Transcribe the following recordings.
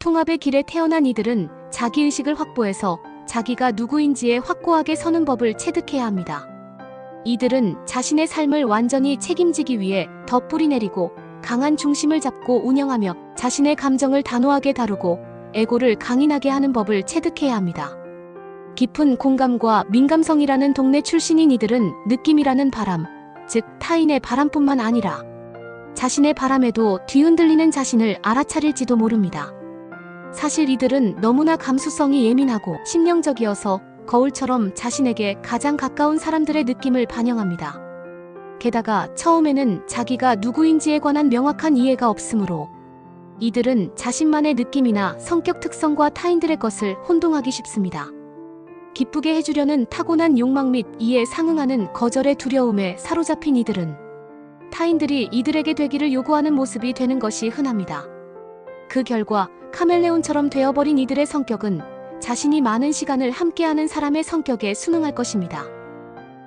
통합의 길에 태어난 이들은 자기의식을 확보해서 자기가 누구인지에 확고하게 서는 법을 체득해야 합니다. 이들은 자신의 삶을 완전히 책임지기 위해 더 뿌리내리고 강한 중심을 잡고 운영하며 자신의 감정을 단호하게 다루고 에고를 강인하게 하는 법을 체득해야 합니다. 깊은 공감과 민감성이라는 동네 출신인 이들은 느낌이라는 바람, 즉 타인의 바람뿐만 아니라 자신의 바람에도 뒤흔들리는 자신을 알아차릴지도 모릅니다. 사실 이들은 너무나 감수성이 예민하고 심령적이어서 거울처럼 자신에게 가장 가까운 사람들의 느낌을 반영합니다. 게다가 처음에는 자기가 누구인지에 관한 명확한 이해가 없으므로 이들은 자신만의 느낌이나 성격 특성과 타인들의 것을 혼동하기 쉽습니다. 기쁘게 해주려는 타고난 욕망 및 이에 상응하는 거절의 두려움에 사로잡힌 이들은 타인들이 이들에게 되기를 요구하는 모습이 되는 것이 흔합니다. 그 결과 카멜레온처럼 되어버린 이들의 성격은 자신이 많은 시간을 함께하는 사람의 성격에 순응할 것입니다.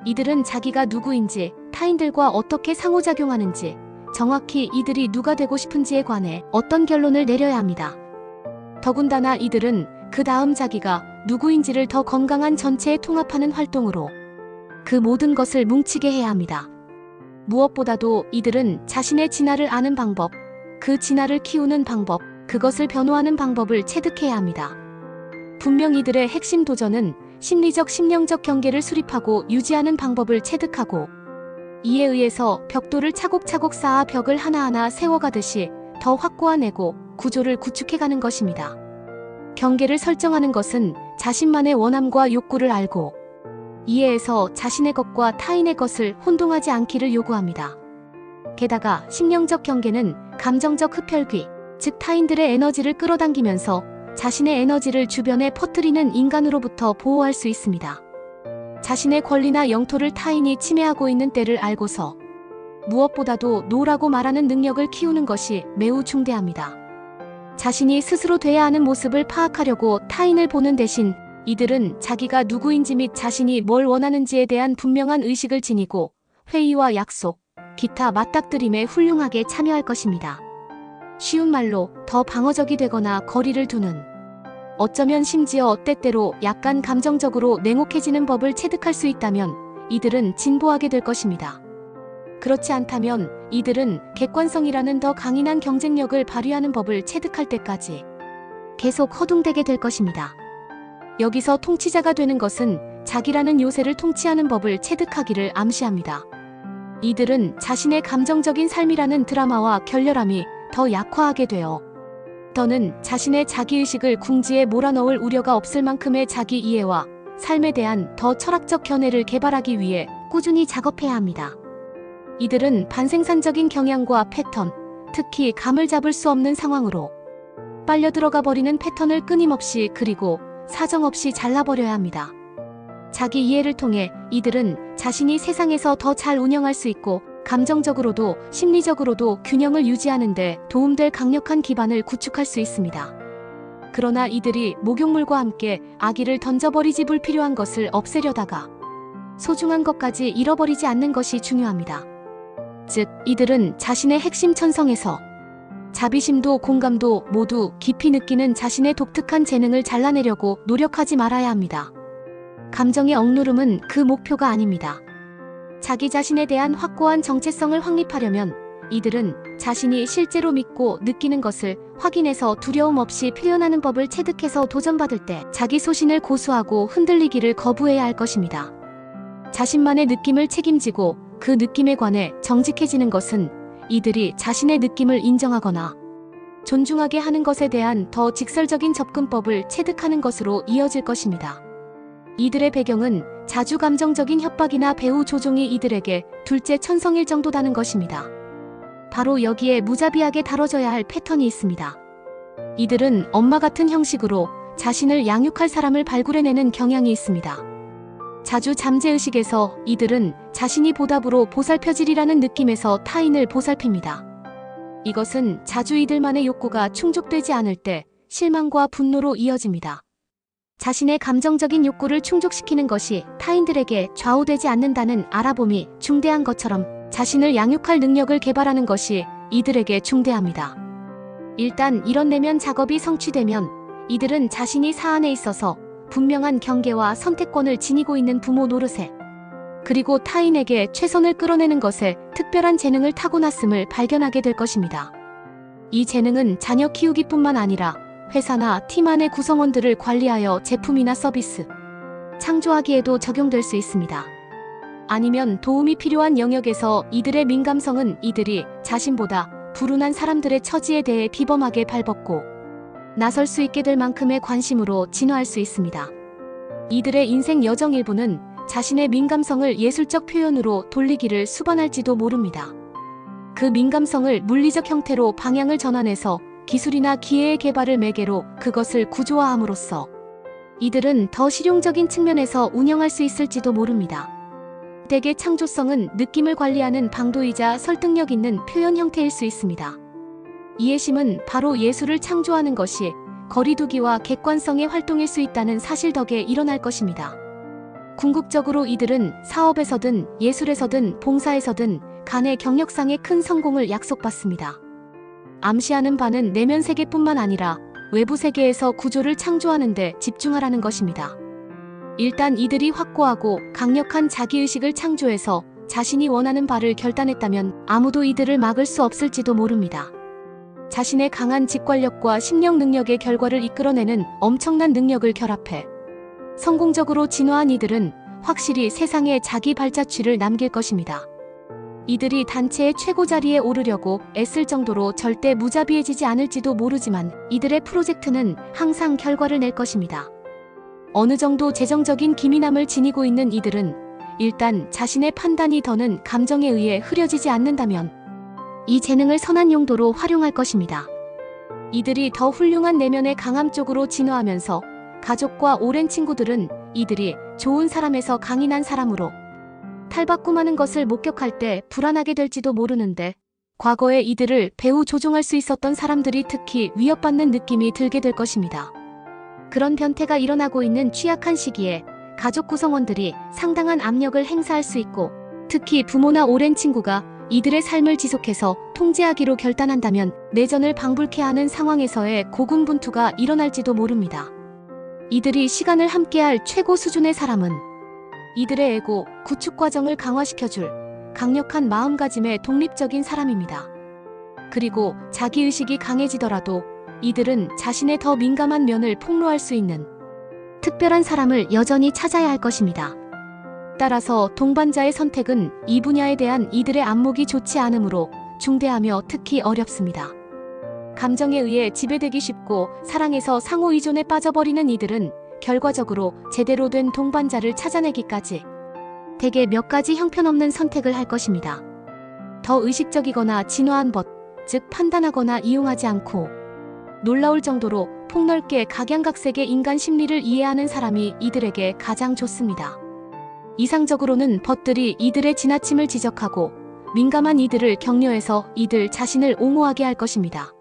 이들은 자기가 누구인지, 타인들과 어떻게 상호작용하는지, 정확히 이들이 누가 되고 싶은지에 관해 어떤 결론을 내려야 합니다. 더군다나 이들은 그 다음 자기가 누구인지를 더 건강한 전체에 통합하는 활동으로 그 모든 것을 뭉치게 해야 합니다. 무엇보다도 이들은 자신의 진화를 아는 방법, 그 진화를 키우는 방법, 그것을 변호하는 방법을 체득해야 합니다. 분명 이들의 핵심 도전은 심리적 심령적 경계를 수립하고 유지하는 방법을 체득하고 이에 의해서 벽돌을 차곡차곡 쌓아 벽을 하나하나 세워가듯이 더 확고한 에고 구조를 구축해가는 것입니다. 경계를 설정하는 것은 자신만의 원함과 욕구를 알고 이해해서 자신의 것과 타인의 것을 혼동하지 않기를 요구합니다. 게다가 심령적 경계는 감정적 흡혈귀, 즉 타인들의 에너지를 끌어당기면서 자신의 에너지를 주변에 퍼뜨리는 인간으로부터 보호할 수 있습니다. 자신의 권리나 영토를 타인이 침해하고 있는 때를 알고서 무엇보다도 노라고 말하는 능력을 키우는 것이 매우 중대합니다. 자신이 스스로 돼야 하는 모습을 파악하려고 타인을 보는 대신 이들은 자기가 누구인지 및 자신이 뭘 원하는지에 대한 분명한 의식을 지니고 회의와 약속, 기타 맞닥뜨림에 훌륭하게 참여할 것입니다. 쉬운 말로 더 방어적이 되거나 거리를 두는 어쩌면 심지어 때때로 약간 감정적으로 냉혹해지는 법을 체득할 수 있다면 이들은 진보하게 될 것입니다. 그렇지 않다면 이들은 객관성이라는 더 강인한 경쟁력을 발휘하는 법을 체득할 때까지 계속 허둥대게 될 것입니다. 여기서 통치자가 되는 것은 자기라는 요새를 통치하는 법을 체득하기를 암시합니다. 이들은 자신의 감정적인 삶이라는 드라마와 결렬함이 더 약화하게 되어 더는 자신의 자기의식을 궁지에 몰아넣을 우려가 없을 만큼의 자기 이해와 삶에 대한 더 철학적 견해를 개발하기 위해 꾸준히 작업해야 합니다. 이들은 반생산적인 경향과 패턴, 특히 감을 잡을 수 없는 상황으로 빨려 들어가 버리는 패턴을 끊임없이 그리고 사정없이 잘라버려야 합니다. 자기 이해를 통해 이들은 자신이 세상에서 더 잘 운영할 수 있고 감정적으로도 심리적으로도 균형을 유지하는 데 도움될 강력한 기반을 구축할 수 있습니다. 그러나 이들이 목욕물과 함께 아기를 던져버리지 불필요한 것을 없애려다가 소중한 것까지 잃어버리지 않는 것이 중요합니다. 즉, 이들은 자신의 핵심 천성에서 자비심도 공감도 모두 깊이 느끼는 자신의 독특한 재능을 잘라내려고 노력하지 말아야 합니다. 감정의 억누름은 그 목표가 아닙니다. 자기 자신에 대한 확고한 정체성을 확립하려면 이들은 자신이 실제로 믿고 느끼는 것을 확인해서 두려움 없이 표현하는 법을 체득해서 도전받을 때 자기 소신을 고수하고 흔들리기를 거부해야 할 것입니다. 자신만의 느낌을 책임지고 그 느낌에 관해 정직해지는 것은 이들이 자신의 느낌을 인정하거나 존중하게 하는 것에 대한 더 직설적인 접근법을 체득하는 것으로 이어질 것입니다. 이들의 배경은 자주 감정적인 협박이나 배후 조종이 이들에게 둘째 천성일 정도다는 것입니다. 바로 여기에 무자비하게 다뤄져야 할 패턴이 있습니다. 이들은 엄마 같은 형식으로 자신을 양육할 사람을 발굴해내는 경향이 있습니다. 자주 잠재의식에서 이들은 자신이 보답으로 보살펴지리라는 느낌에서 타인을 보살핍니다. 이것은 자주 이들만의 욕구가 충족되지 않을 때 실망과 분노로 이어집니다. 자신의 감정적인 욕구를 충족시키는 것이 타인들에게 좌우되지 않는다는 알아봄이 중대한 것처럼 자신을 양육할 능력을 개발하는 것이 이들에게 중대합니다. 일단 이런 내면 작업이 성취되면 이들은 자신이 사안에 있어서 분명한 경계와 선택권을 지니고 있는 부모 노릇에 그리고 타인에게 최선을 끌어내는 것에 특별한 재능을 타고났음을 발견하게 될 것입니다. 이 재능은 자녀 키우기뿐만 아니라 회사나 팀 안의 구성원들을 관리하여 제품이나 서비스, 창조하기에도 적용될 수 있습니다. 아니면 도움이 필요한 영역에서 이들의 민감성은 이들이 자신보다 불운한 사람들의 처지에 대해 비범하게 발벗고 나설 수 있게 될 만큼의 관심으로 진화할 수 있습니다. 이들의 인생 여정 일부는 자신의 민감성을 예술적 표현으로 돌리기를 수반할지도 모릅니다. 그 민감성을 물리적 형태로 방향을 전환해서 기술이나 기회의 개발을 매개로 그것을 구조화함으로써 이들은 더 실용적인 측면에서 운영할 수 있을지도 모릅니다. 대개 창조성은 느낌을 관리하는 방도이자 설득력 있는 표현 형태일 수 있습니다. 이해심은 바로 예술을 창조하는 것이 거리두기와 객관성의 활동일 수 있다는 사실 덕에 일어날 것입니다. 궁극적으로 이들은 사업에서든 예술에서든 봉사에서든 간의 경력상의 큰 성공을 약속받습니다. 암시하는 바는 내면 세계뿐만 아니라 외부 세계에서 구조를 창조하는 데 집중하라는 것입니다. 일단 이들이 확고하고 강력한 자기의식을 창조해서 자신이 원하는 바를 결단했다면 아무도 이들을 막을 수 없을지도 모릅니다. 자신의 강한 직관력과 심령 능력의 결과를 이끌어내는 엄청난 능력을 결합해 성공적으로 진화한 이들은 확실히 세상에 자기 발자취를 남길 것입니다. 이들이 단체의 최고 자리에 오르려고 애쓸 정도로 절대 무자비해지지 않을지도 모르지만 이들의 프로젝트는 항상 결과를 낼 것입니다. 어느 정도 재정적인 기민함을 지니고 있는 이들은 일단 자신의 판단이 더는 감정에 의해 흐려지지 않는다면 이 재능을 선한 용도로 활용할 것입니다. 이들이 더 훌륭한 내면의 강함 쪽으로 진화하면서 가족과 오랜 친구들은 이들이 좋은 사람에서 강인한 사람으로 탈바꿈하는 것을 목격할 때 불안하게 될지도 모르는데 과거에 이들을 배우 조종할 수 있었던 사람들이 특히 위협받는 느낌이 들게 될 것입니다. 그런 변태가 일어나고 있는 취약한 시기에 가족 구성원들이 상당한 압력을 행사할 수 있고 특히 부모나 오랜 친구가 이들의 삶을 지속해서 통제하기로 결단한다면 내전을 방불케 하는 상황에서의 고군분투가 일어날지도 모릅니다. 이들이 시간을 함께할 최고 수준의 사람은 이들의 에고, 구축 과정을 강화시켜줄 강력한 마음가짐의 독립적인 사람입니다. 그리고 자기의식이 강해지더라도 이들은 자신의 더 민감한 면을 폭로할 수 있는 특별한 사람을 여전히 찾아야 할 것입니다. 따라서 동반자의 선택은 이 분야에 대한 이들의 안목이 좋지 않으므로 중대하며 특히 어렵습니다. 감정에 의해 지배되기 쉽고 사랑에서 상호 의존에 빠져버리는 이들은 결과적으로 제대로 된 동반자를 찾아내기까지 대개 몇 가지 형편없는 선택을 할 것입니다. 더 의식적이거나 진화한 법, 즉 판단하거나 이용하지 않고 놀라울 정도로 폭넓게 각양각색의 인간 심리를 이해하는 사람이 이들에게 가장 좋습니다. 이상적으로는 벗들이 이들의 지나침을 지적하고 민감한 이들을 격려해서 이들 자신을 옹호하게 할 것입니다.